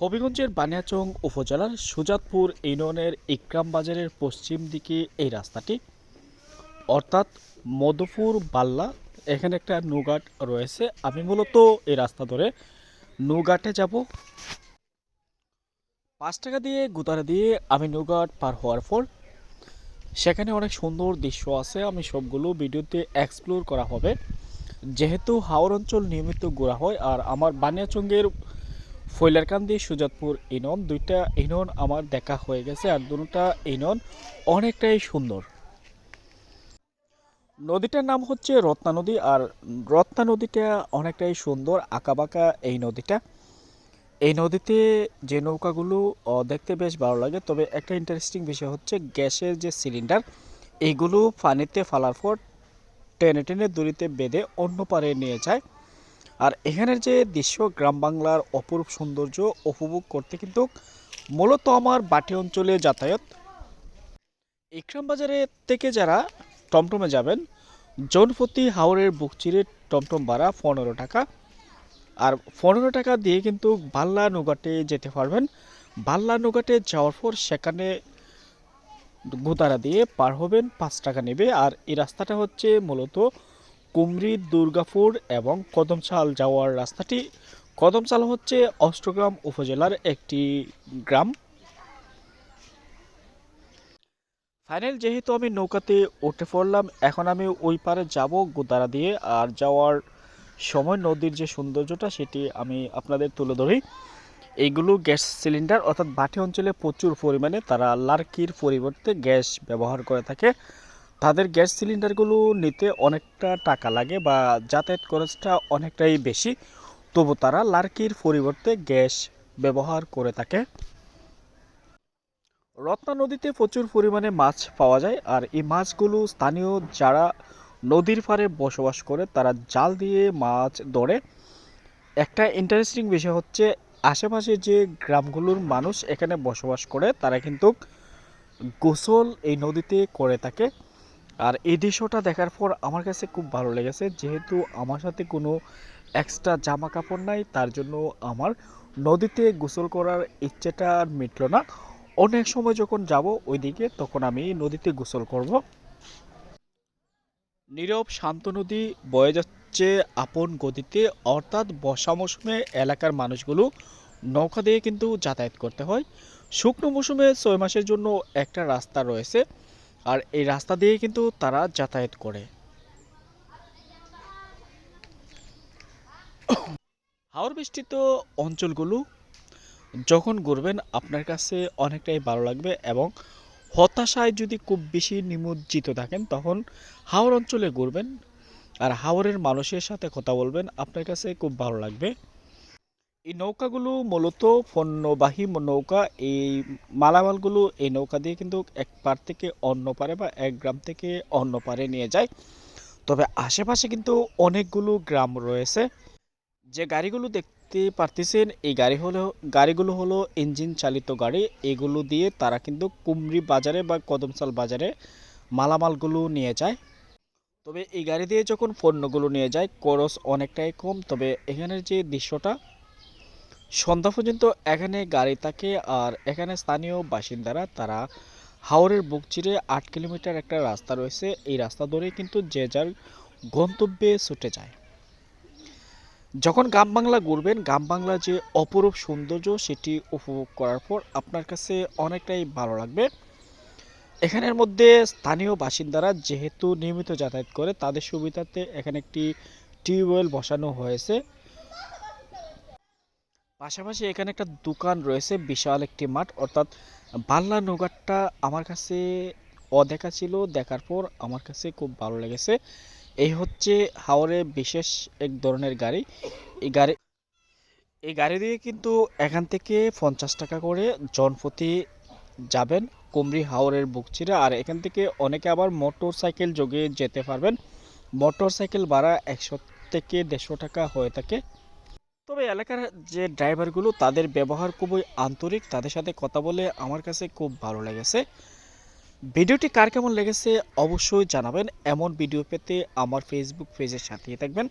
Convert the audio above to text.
হবিগঞ্জের বানিয়াচং উপজেলার সুজাতপুর ইউনিয়নের ইকরাম বাজারের পশ্চিম দিকে এই রাস্তাটি। অর্থাৎ মধুপুর বাল্লা, এখানে একটা নৌঘাট রয়েছে। আমি মূলত এই রাস্তা ধরে নৌঘাটে যাব। পাঁচ টাকা দিয়ে গুতারা দিয়ে আমি নৌঘাট পার হওয়ার পর সেখানে অনেক সুন্দর দৃশ্য আছে। আমি সবগুলো ভিডিওতে এক্সপ্লোর করা হবে। যেহেতু হাওর অঞ্চল নিয়মিত ঘোরা হয়, আর আমার বানিয়াচঙ্গের ফৈলারকান্দি, সুজাতপুর ইনন, দুইটা ইনন আমার দেখা হয়ে গেছে আর দুটা ইনন অনেকটাই সুন্দর। নদীটার নাম হচ্ছে রত্না নদী আর রত্না নদীটা অনেকটাই সুন্দর, আঁকাবাঁকা এই নদীটা। এই নদীতে যে নৌকাগুলো দেখতে বেশ ভালো লাগে, তবে একটা ইন্টারেস্টিং বিষয় হচ্ছে গ্যাসের যে সিলিন্ডার এইগুলো পানিতে ফালার পর টেনে টেনে দড়িতে বেঁধে অন্য পারে নিয়ে যায়। আর এখানের যে দৃশ্য, গ্রাম বাংলার অপরূপ সৌন্দর্য উপভোগ করতে কিন্তু মূলত আমার বাটি অঞ্চলে যাতায়াত। ইকরাম বাজারে থেকে যারা টমটমে যাবেন জনপতি হাওড়ের বুক চিরে টমটম ভাড়া পনেরো টাকা। আর পনেরো টাকা দিয়ে কিন্তু বাল্লা নৌঘাটে যেতে পারবেন। বাল্লা নৌঘাটে যাওয়ার পর সেখানে গোতারা দিয়ে পার হবেন পাঁচ টাকা নেবে। আর এই রাস্তাটা হচ্ছে মূলত কুমরি, দুর্গাপুর এবং কদমচাল যাওয়ার রাস্তাটি। কদমচাল হচ্ছে অষ্টগ্রাম উপজেলার একটি গ্রাম। ফাইনাল যেহেতু আমি নৌকাতে উঠে পড়লাম, এখন আমি ওই পারে যাব গোদারা দিয়ে। আর যাওয়ার সময় নদীর যে সৌন্দর্যটা সেটি আমি আপনাদের তুলে ধরি। এইগুলো গ্যাস সিলিন্ডার, অর্থাৎ বাটি অঞ্চলে প্রচুর পরিমাণে তারা লার্কির পরিবর্তে গ্যাস ব্যবহার করে থাকে। তাদের গ্যাস সিলিন্ডারগুলো নিতে অনেকটা টাকা লাগে বা যাতায়াত খরচটা অনেকটাই বেশি। তবু তারা লার্কির পরিবর্তে গ্যাস ব্যবহার করে থাকে। রত্না নদীতে প্রচুর পরিমাণে মাছ পাওয়া যায় আর এই মাছগুলো স্থানীয় যারা নদীর পাড়ে বসবাস করে তারা জাল দিয়ে মাছ ধরে। একটা ইন্টারেস্টিং বিষয় হচ্ছে আশেপাশে যে গ্রামগুলোর মানুষ এখানে বসবাস করে তারা কিন্তু গোসল এই নদীতে করে থাকে। আর এই দৃশ্যটা দেখার পর আমার কাছে খুব ভালো লেগেছে, যেহেতু আমার সাথে কোনো এক্সট্রা জামা কাপড় নাই, তার জন্য আমার নদীতে গোসল করার ইচ্ছেটা আর মিটলো না। অনেক সময় যখন যাব ওইদিকে, তখন আমি নদীতে গোসল করব। নীরব শান্ত নদী বয়ে যাচ্ছে আপন গতিতে, অর্থাৎ বর্ষা মৌসুমে এলাকার মানুষগুলো নৌকা দিয়ে কিন্তু যাতায়াত করতে হয়। শুকনো মৌসুমে ছয় মাসের জন্য একটা রাস্তা রয়েছে। আর এই রাস্তা দিয়ে কিন্তু তারা যাতায়াত করে। হাওর বৃষ্টিত অঞ্চলগুলো যখন ঘুরবেন, আপনার কাছে অনেকটাই ভালো লাগবে এবং হতাশায় যদি খুব বেশি নিমজ্জিত থাকেন, তখন হাওর অঞ্চলে ঘুরবেন। আর হাওরের মানুষের সাথে কথা বলবেন, আপনার কাছে খুব ভালো লাগবে। এই নৌকাগুলো মূলত পণ্যবাহী নৌকা। এই মালামালগুলো এই নৌকা দিয়ে কিন্তু এক পার থেকে অন্য পারে বা এক গ্রাম থেকে অন্য পারে নিয়ে যায়। তবে আশেপাশে কিন্তু অনেকগুলো গ্রাম রয়েছে। যে গাড়িগুলো দেখতে পারতেছেন, এই গাড়ি হলো, গাড়িগুলো হলো ইঞ্জিন চালিত গাড়ি। এগুলো দিয়ে তারা কিন্তু কুমরি বাজারে বা কদমসাল বাজারে মালামালগুলো নিয়ে যায়। তবে এই গাড়ি দিয়ে যখন পণ্যগুলো নিয়ে যায়, খরচ অনেকটাই কম। তবে এখানের যে দৃশ্যটা সন্ধ্যা পর্যন্ত এখানে গাড়ি থাকে আর এখানে স্থানীয় বাসিন্দারা, তারা হাওরের বুক চিরে আট কিলোমিটার একটা রাস্তা রয়েছে। এই রাস্তা ধরে কিন্তু যে যার গন্তব্যে ছুটে যায়। যখন গ্রাম বাংলা ঘুরবেন গ্রাম বাংলার যে অপরূপ সৌন্দর্য সেটি উপভোগ করার পর আপনার কাছে অনেকটাই ভালো লাগবে। এখানের মধ্যে স্থানীয় বাসিন্দারা যেহেতু নিয়মিত যাতায়াত করে, তাদের সুবিধার্থে এখানে একটি টিউবওয়েল বসানো হয়েছে। পাশাপাশি এখানে একটা দোকান রয়েছে, বিশাল একটি মাঠ। অর্থাৎ বাল্লা নৌকাটা আমার কাছে অদেখা ছিল, দেখার পর আমার কাছে খুব ভালো লেগেছে। এই হচ্ছে হাওড়ে বিশেষ এক ধরনের গাড়ি। এই গাড়ি এই গাড়ি দিয়ে কিন্তু এখান থেকে পঞ্চাশ টাকা করে জনপ্রতি যাবেন কুমরি হাওরের বুক চিরে আর এখান থেকে অনেকে আবার মোটর সাইকেল যোগে যেতে পারবেন। মোটর সাইকেল ভাড়া একশো থেকে দেড়শো টাকা হয়ে থাকে। তবে এলাকার যে ড্রাইভারগুলো, তাদের ব্যবহার খুবই আন্তরিক। তাদের সাথে কথা বলে আমার কাছে খুব ভালো লেগেছে। ভিডিওটি কার কেমন লেগেছে অবশ্যই জানাবেন। এমন ভিডিও পেতে আমার ফেসবুক পেজের সাথেই থাকবেন।